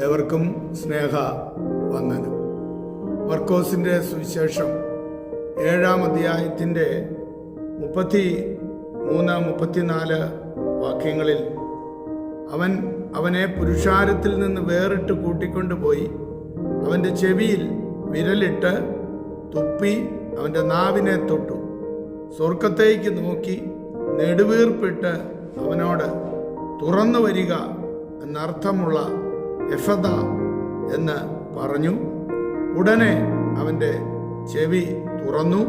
ഏവർക്കും സ്നേഹ വന്ദനം. മർക്കോസിന്റെ സുവിശേഷം ഏഴാം അധ്യായത്തിന്റെ മുപ്പത്തി മൂന്ന് മുപ്പത്തിനാല് വാക്യങ്ങളിൽ അവൻ അവനെ പുരുഷാരത്തിൽ നിന്ന് വേറിട്ട് കൂട്ടിക്കൊണ്ടുപോയി അവന്റെ ചെവിയിൽ വിരലിട്ട് തുപ്പി അവന്റെ നാവിനെ തൊട്ടു. സ്വർഗത്തേക്ക് നോക്കി നെടുവീർപ്പിട്ട് അവനോട് തുറന്നു വരിക എന്നർത്ഥമുള്ള എഫദ എന്ന് പറഞ്ഞു. ഉടനെ അവന്റെ ചെവി തുറന്നു.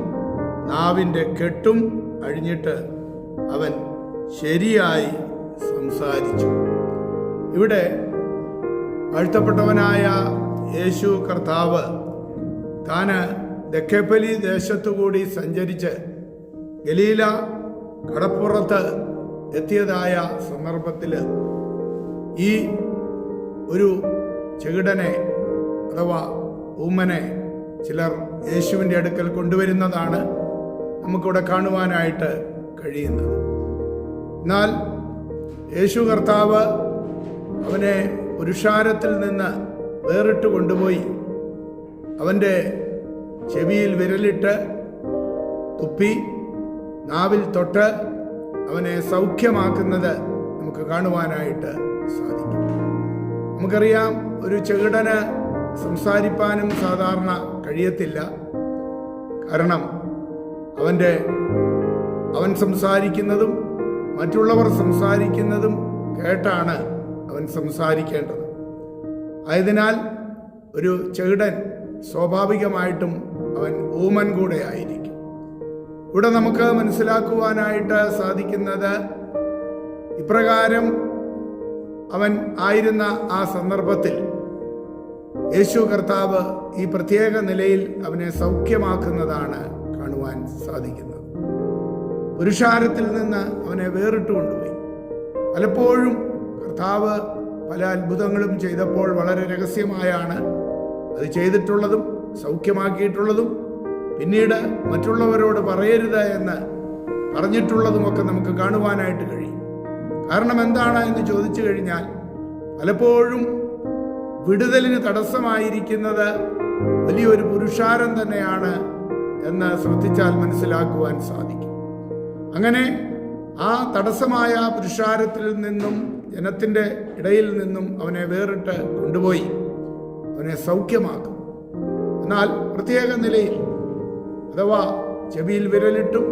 നാവിന്റെ കെട്ടും അഴിഞ്ഞിട്ട് അവൻ ശരിയായി സംസാരിച്ചു. ഇവിടെ വാഴ്ത്തപ്പെട്ടവനായ യേശു കർത്താവ് താന് ദക്കപ്പലി ദേശത്തുകൂടി സഞ്ചരിച്ച് ഗലീല കടപ്പുറത്ത് എത്തിയതായ സന്ദർഭത്തിൽ ഈ ഒരു ചെകിടനെ അഥവാ ഊമനെ ചിലർ യേശുവിന്റെ അടുക്കൽ കൊണ്ടുവരുന്നതാണ് നമുക്കിവിടെ കാണുവാനായിട്ട് കഴിയുന്നത്. എന്നാൽ യേശു കർത്താവ് അവനെ പുരുഷാരത്തിൽ നിന്ന് വേറിട്ട് കൊണ്ടുപോയി. അവന്റെ ചെവിയിൽ വിരലിട്ട് തുപ്പി നാവിൽ തൊട്ട് അവനെ സൗഖ്യമാക്കുന്നത് നമുക്ക് കാണുവാനായിട്ട് സാധിക്കും. നമുക്കറിയാം ഒരു ചെകിടന് സംസാരിപ്പാനും സാധാരണ കഴിയത്തില്ല. കാരണം അവന്റെ അവൻ സംസാരിക്കുന്നതും മറ്റുള്ളവർ സംസാരിക്കുന്നതും കേട്ടാണ് അവൻ സംസാരിക്കേണ്ടത്. ആയതിനാൽ ഒരു ചെകിടൻ സ്വാഭാവികമായിട്ടും അവൻ ഊമൻ കൂടെ ആയിരിക്കും. ഇവിടെ നമുക്ക് മനസ്സിലാക്കുവാനായിട്ട് സാധിക്കുന്നത് ഇപ്രകാരം അവൻ ആയിരുന്ന ആ സന്ദർഭത്തിൽ യേശു കർത്താവ് ഈ പ്രത്യേക നിലയിൽ അവനെ സൗഖ്യമാക്കുന്നതാണ് കാണുവാൻ സാധിക്കുന്നത്. പുരുഷാരത്തിൽ നിന്ന് അവനെ വേറിട്ട് കൊണ്ടുപോയി. പലപ്പോഴും കർത്താവ് പല അത്ഭുതങ്ങളും ചെയ്തപ്പോൾ വളരെ രഹസ്യമായാണ് അത് ചെയ്തിട്ടുള്ളതും സൗഖ്യമാക്കിയിട്ടുള്ളതും പിന്നീട് മറ്റുള്ളവരോട് പറയരുത് എന്ന് പറഞ്ഞിട്ടുള്ളതുമൊക്കെ നമുക്ക് കാണുവാനായിട്ട് കഴിയും. കാരണം എന്താണ് എന്ന് ചോദിച്ചു കഴിഞ്ഞാൽ പലപ്പോഴും വിടുതലിന് തടസ്സമായിരിക്കുന്നത് വലിയൊരു പുരുഷാരം തന്നെയാണ് എന്ന് ശ്രദ്ധിച്ചാൽ മനസ്സിലാക്കുവാൻ സാധിക്കും. അങ്ങനെ ആ തടസ്സമായ പുരുഷാരത്തിൽ നിന്നും ജനത്തിന്റെ ഇടയിൽ നിന്നും അവനെ വേറിട്ട് കൊണ്ടുപോയി. അവനെ സൗഖ്യമാക്കും. എന്നാൽ പ്രത്യേക നിലയിൽ അഥവാ ചെവിയിൽ വിരലിട്ടും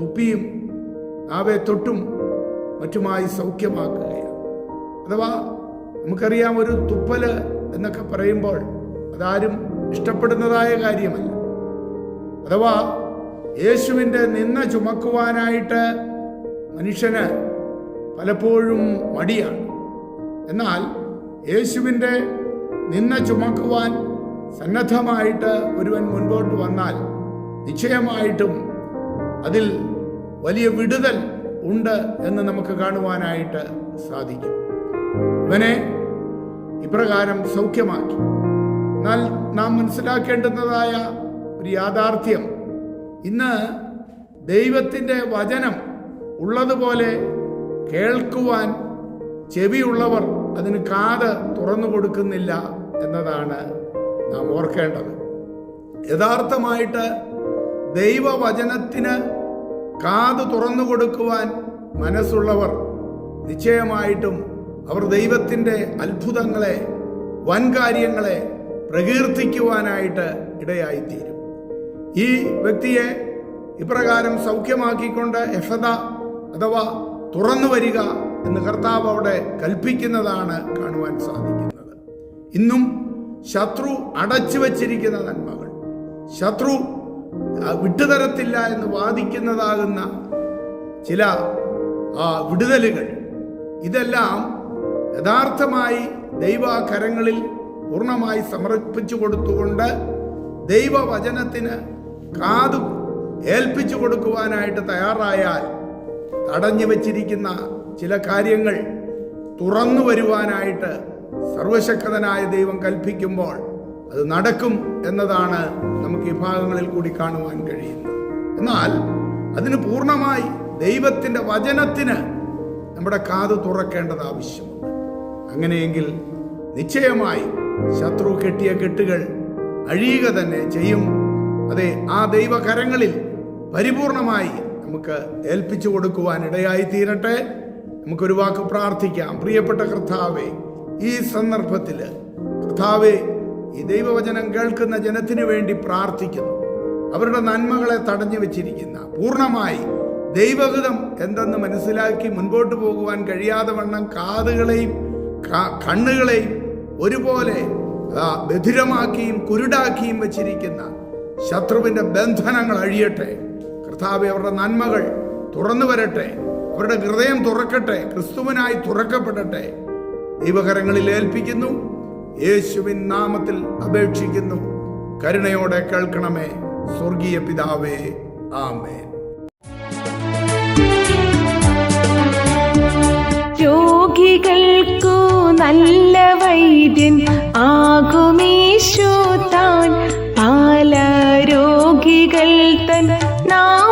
തുപ്പിയും നാവെ തൊട്ടും മറ്റുമായി സൗഖ്യമാക്കുകയാണ്. അഥവാ നമുക്കറിയാം ഒരു തുപ്പൽ എന്നൊക്കെ പറയുമ്പോൾ അതാരും ഇഷ്ടപ്പെടുന്നതായ കാര്യമല്ല. അഥവാ യേശുവിന്റെ നിന്ന ചുമക്കുവാനായിട്ട് മനുഷ്യന് പലപ്പോഴും മടിയാണ്. എന്നാൽ യേശുവിന്റെ നിന്ന ചുമക്കുവാൻ സന്നദ്ധമായിട്ട് ഒരുവൻ മുൻപോട്ട് വന്നാൽ നിശ്ചയമായിട്ടും അതിൽ വലിയ വിടുതൽ ഉണ്ട് എന്ന് നമുക്ക് കാണുവാനായിട്ട് സാധിക്കും. ഇവനെ ഇപ്രകാരം സൗഖ്യമാക്കി. എന്നാൽ നാം മനസ്സിലാക്കേണ്ടുന്നതായ ഒരു യാഥാർത്ഥ്യം ഇന്ന് ദൈവത്തിന്റെ വചനം ഉള്ളതുപോലെ കേൾക്കുവാൻ ചെവിയുള്ളവർ അതിന് കാത് തുറന്നു കൊടുക്കുന്നില്ല എന്നതാണ് നാം ഓർക്കേണ്ടത്. യഥാർത്ഥമായിട്ട് ദൈവവചനത്തിന് കാത് തുറന്നു കൊടുക്കുവാൻ മനസ്സുള്ളവർ നിശ്ചയമായിട്ടും അവർ ദൈവത്തിന്റെ അത്ഭുതങ്ങളെ വൻകാര്യങ്ങളെ പ്രകീർത്തിക്കുവാനായിട്ട് ഇടയായിത്തീരും. ഈ വ്യക്തിയെ ഇപ്രകാരം സൗഖ്യമാക്കിക്കൊണ്ട് യഫത അഥവാ തുറന്നു വരിക എന്ന് കർത്താവ് അവിടെ കൽപ്പിക്കുന്നതാണ് കാണുവാൻ സാധിക്കുന്നത്. ഇന്നും ശത്രു അടച്ചു വച്ചിരിക്കുന്ന നന്മകൾ ശത്രു വിട്ടുതരത്തില്ല എന്ന് വാദിക്കുന്നതാകുന്ന ചില വിടുതലുകൾ. ഇതെല്ലാം യഥാർത്ഥമായി ദൈവകരങ്ങളിൽ പൂർണമായി സമർപ്പിച്ചു കൊടുത്തുകൊണ്ട് ദൈവവചനത്തിന് കാതു ഏൽപ്പിച്ചു കൊടുക്കുവാനായിട്ട് തയ്യാറായാൽ തടഞ്ഞു വച്ചിരിക്കുന്ന ചില കാര്യങ്ങൾ തുറന്നു വരുവാനായിട്ട് സർവശക്തനായ ദൈവം കൽപ്പിക്കുമ്പോൾ അത് നടക്കും എന്നതാണ് നമുക്ക് ഈ ഭാഗങ്ങളിൽ കൂടി കാണുവാൻ കഴിയുന്നത്. എന്നാൽ അതിന് പൂർണമായി ദൈവത്തിന്റെ വചനത്തിന് നമ്മുടെ കാത് തുറക്കേണ്ടത് ആവശ്യമുണ്ട്. അങ്ങനെയെങ്കിൽ നിശ്ചയമായി ശത്രു കെട്ടിയ കെട്ടുകൾ അഴിയുക തന്നെ ചെയ്യും. അതെ ആ ദൈവകരങ്ങളിൽ പരിപൂർണമായി നമുക്ക് ഏൽപ്പിച്ചു കൊടുക്കുവാൻ ഇടയായി തീരട്ടെ. നമുക്കൊരു വാക്ക് പ്രാർത്ഥിക്കാം. പ്രിയപ്പെട്ട കർത്താവെ ഈ സന്ദർഭത്തിൽ കർത്താവെ ഈ ദൈവവചനം കേൾക്കുന്ന ജനത്തിനു വേണ്ടി പ്രാർത്ഥിക്കുന്നു. അവരുടെ നന്മകളെ തടഞ്ഞു വെച്ചിരിക്കുന്ന പൂർണമായി ദൈവഹിതം എന്തെന്ന് മനസ്സിലാക്കി മുൻപോട്ട് പോകുവാൻ കഴിയാതെ വണ്ണം കാതുകളെയും കണ്ണുകളെയും ഒരുപോലെ ബധിരമാക്കിയും കുരുടാക്കിയും വച്ചിരിക്കുന്ന ശത്രുവിന്റെ ബന്ധനങ്ങൾ അഴിയട്ടെ. കർത്താവ് അവരുടെ നന്മകൾ തുറന്നു വരട്ടെ. അവരുടെ ഹൃദയം തുറക്കട്ടെ. ക്രിസ്തുവിനായി തുറക്കപ്പെടട്ടെ. ദൈവകരങ്ങളിൽ ഏൽപ്പിക്കുന്നു. യേശുവിൻ നാമത്തിൽ അപേക്ഷിക്കുന്നു. കരുണയോടെ കേൾക്കണമേ. സ്വർഗീയ പിതാവേ ആമേ രോഗികൾക്കു നല്ല വൈദ്യൻ ആകുമീശു താൻ. പല രോഗികൾ തൻ നാമത്തിൽ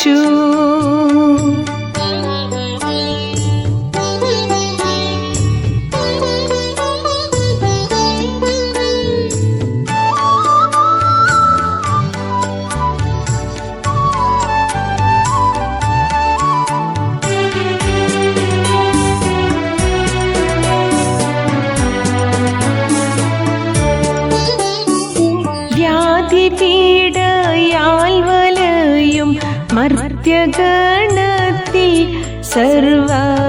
কিছু দিদি जगणति सर्वा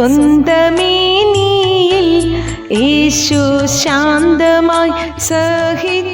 സ്വന്തമേനിയിൽ യേശു ശാന്തമായി സഹിച്ചു